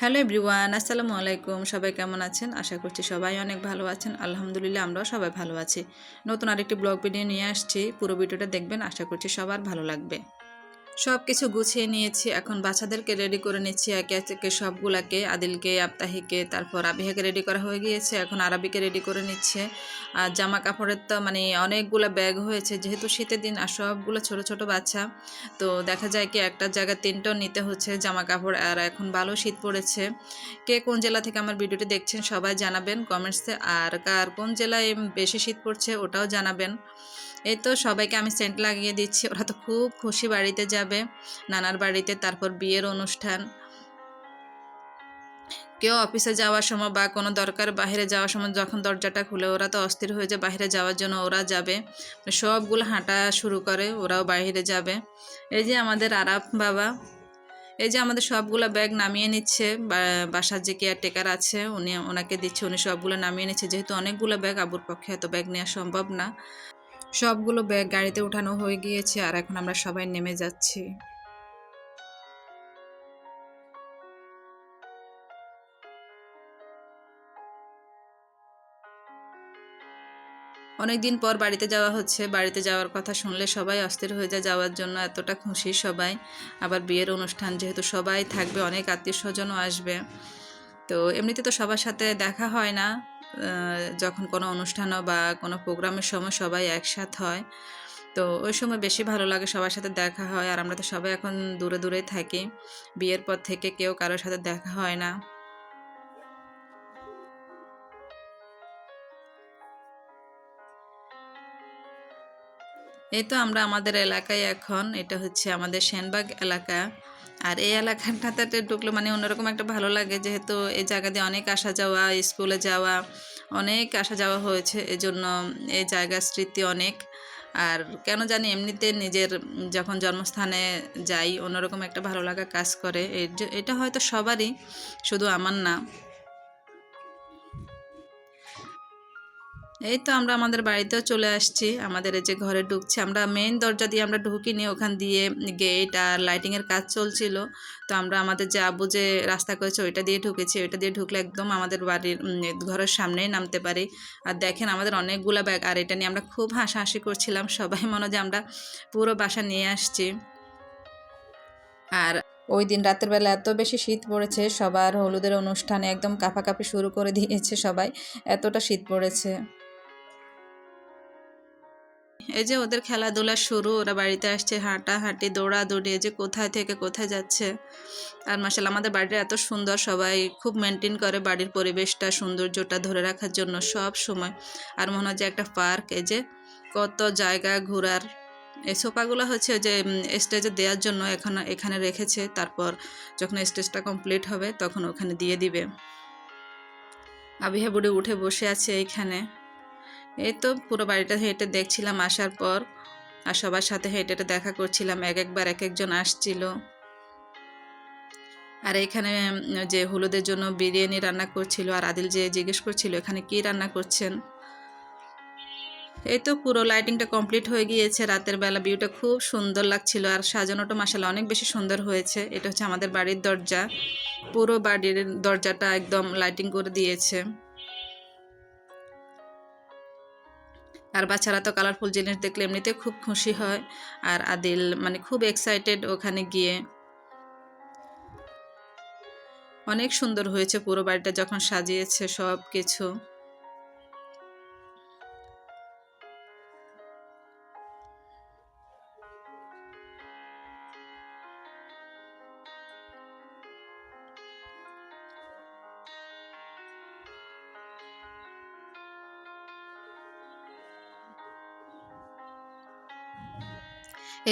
Hello everyone, আসসালামু আলাইকুম। সবাই কেমন আছেন? আশা করছি সবাই অনেক ভালো আছেন। আলহামদুলিল্লাহ আমরাও সবাই ভালো আছি। নতুন আরেকটি ব্লগ ভিডিও নিয়ে আসছি। পুরো ভিডিওটা দেখবেন, আশা করছি সবার ভালো লাগবে। সব কিছু গুছিয়ে নিয়েছি। এখন বাচ্চাদেরকে রেডি করে নিচ্ছি। একে একে সবগুলাকে, আদিলকে, আবতাহিকে, তারপর আবিহাকে রেডি করা হয়ে গিয়েছে। এখন আরবিকে রেডি করে নিচ্ছে। আর জামা কাপড়ের তো মানে অনেকগুলো ব্যাগ হয়েছে। যেহেতু শীতের দিন আর সবগুলো ছোট ছোট বাচ্চা, তো দেখা যায় কি একটা জায়গায় তিনটাও নিতে হচ্ছে জামা কাপড় আর এখন ভালো শীত পড়েছে। কে কোন জেলা থেকে আমার ভিডিওটি দেখছেন সবাই জানাবেন কমেন্টসে। আর কার কোন জেলায় বেশি শীত পড়ছে ওটাও জানাবেন। এই তো সবাইকে আমি সেন্ট লাগিয়ে দিচ্ছি। ওরা তো খুব খুশি বাড়িতে যাবে, নানার বাড়িতে, তারপর বিয়ের অনুষ্ঠান। কেউ অফিসে যাওয়ার সময় বা কোনো দরকার বাইরে যাওয়ার সময় যখন দরজাটা খুলে, ওরা তো অস্থির হয়ে যায় বাইরে যাওয়ার জন্য ওরা যাবে। সবগুলো হাঁটা শুরু করে, ওরাও বাইরে যাবে। এই যে আমাদের আরাফ বাবা, এই যে আমাদের সবগুলো ব্যাগ নামিয়ে নিচ্ছে বাসার যে কেয়ারটেকার আছে, উনি ওনাকে দিচ্ছে, উনি সবগুলো নামিয়ে নিচ্ছে। যেহেতু অনেকগুলো ব্যাগ আবুর পক্ষে এত ব্যাগ নেওয়া সম্ভব না। সবগুলো ব্যাগ গাড়িতে উঠানো হয়ে গিয়েছে আর এখন আমরা সবাই নেমে যাচ্ছি। অনেক দিন পর বাড়িতে যাওয়া হচ্ছে। বাড়িতে যাওয়ার কথা শুনলে সবাই অস্থির হয়ে যায় যাওয়ার জন্য, এতটা খুশি সবাই। আবার বিয়ের অনুষ্ঠান, যেহেতু সবাই থাকবে, অনেক আত্মীয় স্বজনও আসবে। তো এমনিতে তো সবার সাথে দেখা হয় না। যখন কোনো অনুষ্ঠানও বা কোনো প্রোগ্রামের সময় সবাই একসাথ হয়, তো ওই সময় বেশি ভালো লাগে সবার সাথে দেখা হয়। আর আমরা তো সবাই এখন দূরে দূরেই থাকি, বিয়ের পর থেকে কেউ কারোর সাথে দেখা হয় না। এই তো আমরা আমাদের এলাকায় এখন, এটা হচ্ছে আমাদের সেনবাগ এলাকা। আর এই এলাকাটাতে ঢুকলে মানে অন্যরকম একটা ভালো লাগে, যেহেতু এই জায়গা দিয়ে অনেক আসা যাওয়া, স্কুলে যাওয়া, অনেক আসা যাওয়া হয়েছে, এজন্য এই জায়গার স্মৃতি অনেক। আর কেন জানি এমনিতে নিজের যখন জন্মস্থানে যাই, অন্যরকম একটা ভালো লাগা কাজ করে। এটা হয়তো সবারই, শুধু আমার না। এই তো আমরা আমাদের বাড়িতেও চলে আসছি। আমাদের এই যে ঘরে ঢুকছি। আমরা মেইন দরজা দিয়ে আমরা ঢুকিনি, ওখান দিয়ে গেট আর লাইটিংয়ের কাজ চলছিল। তো আমরা আমাদের যে আবু যে রাস্তা করেছে, ওইটা দিয়ে ঢুকেছি। ওইটা দিয়ে ঢুকলে একদম আমাদের বাড়ির ঘরের সামনেই নামতে পারি। আর দেখেন আমাদের অনেকগুলো ব্যাগ আর এটা নিয়ে আমরা খুব হাসাহাসি করছিলাম। সবাই মনে যে আমরা পুরো বাসা নিয়ে আসছি। আর ওই দিন রাতের বেলা এত বেশি শীত পড়েছে, সবার হলুদের অনুষ্ঠানে একদম কাঁপাকাঁপি শুরু করে দিয়েছে সবাই। এতটা শীত পড়েছে। এই যে ওদের খেলাধুলা শুরু, ওরা বাড়িতে আসছে হাঁটা হাঁটি দৌড়া দৌড়ি যে কোথায় থেকে কোথায় যাচ্ছে। আর মাসাল আমাদের বাড়িটা এত সুন্দর সবাই, খুব মেনটেন করে বাড়ির পরিবেশটা, সৌন্দর্যটা ধরে রাখার জন্য সব সময়। আর মনে হয় যে একটা পার্ক, এই যে কত জায়গা ঘোরার। এই সোফাগুলো হচ্ছে যে স্টেজে দেওয়ার জন্য এখন, এখানে রেখেছে। তারপর যখন স্টেজটা কমপ্লিট হবে, তখন ওখানে দিয়ে দিবে। আবিহা বুড়ি উঠে বসে আছে এইখানে। এই তো পুরো বাড়িটা হেঁটে দেখছিলাম আসার পর, আর সবার সাথে হেঁটে দেখা করছিলাম, এক একবার এক একজন আসছিল। আর এখানে যে হলুদের জন্য বিরিয়ানি রান্না করছিল, আর আদিল যে জিজ্ঞেস করছিল, এখানে কি রান্না করছেন? এই তো পুরো লাইটিংটা কমপ্লিট হয়ে গিয়েছে, রাতের বেলা ভিউটা খুব সুন্দর লাগছিল, আর সাজানোটা মাসালা অনেক বেশি সুন্দর হয়েছে। এটা হচ্ছে আমাদের বাড়ির দরজা, পুরো বাড়ির দরজাটা একদম লাইটিং করে দিয়েছে। আর বাচ্চারা তো কালারফুল জিনিস দেখলে এমনিতে খুব খুশি হয় আর আদিল মানে খুব এক্সাইটেড ওখানে গিয়ে। অনেক সুন্দর হয়েছে পুরো বাড়িটা যখন সাজিয়েছে সব কিছু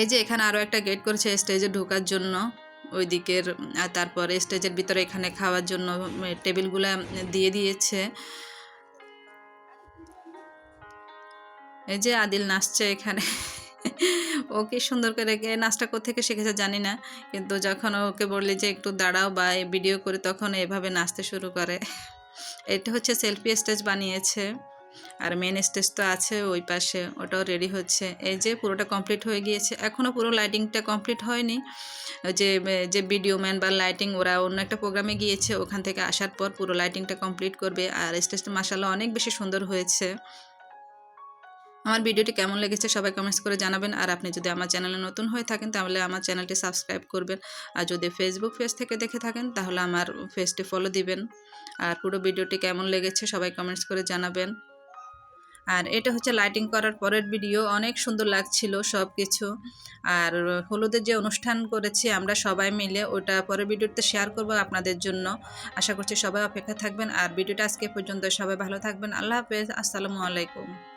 এই যে এখানে আরও একটা গেট করেছে স্টেজে ঢোকার জন্য। ওই দিকের তারপরে স্টেজের ভিতরে এখানে খাওয়ার জন্য টেবিলগুলো দিয়ে দিয়েছে। এই যে আদিল নাচছে এখানে। ও কি সুন্দর করে রেখে নাচটা থেকে শিখেছে জানি না, কিন্তু যখন ওকে বললি যে একটু দাঁড়াও বা ভিডিও করে তখন এভাবে নাচতে শুরু করে। এটা হচ্ছে সেলফি স্টেজ বানিয়েছে। আর মেন স্টেজ তো আছে ওই পাশে, ওটাও রেডি হচ্ছে। এই যে পুরোটা কমপ্লিট হয়ে গিয়েছে এখনও পুরো লাইটিংটা কমপ্লিট হয়নি। যে যে ভিডিও ম্যান বা লাইটিং ওরা অন্য একটা প্রোগ্রামে গিয়েছে, ওখান থেকে আসার পর পুরো লাইটিংটা কমপ্লিট করবে। আর স্টেজটা মাসাল্লাহ অনেক বেশি সুন্দর হয়েছে। আমার ভিডিওটি কেমন লেগেছে সবাই কমেন্টস করে জানাবেন। আর আপনি যদি আমার চ্যানেলে নতুন হয়ে থাকেন, তাহলে আমার চ্যানেলটি সাবস্ক্রাইব করবেন। আর যদি ফেসবুক পেজ থেকে দেখে থাকেন, তাহলে আমার পেজটি ফলো দিবেন। আর পুরো ভিডিওটি কেমন লেগেছে সবাই কমেন্টস করে জানাবেন। আর এটা হচ্ছে লাইটিং করার পরের ভিডিও অনেক সুন্দর লাগছিল সব কিছু আর হলুদের যে অনুষ্ঠান করেছি আমরা সবাই মিলে, ওটা পরের ভিডিওতে শেয়ার করব আপনাদের জন্য। আশা করছি সবাই অপেক্ষা থাকবেন। আর ভিডিওটা আজকে পর্যন্ত সবাই ভালো থাকবেন। আল্লাহ হাফেজ। আসসালামু আলাইকুম।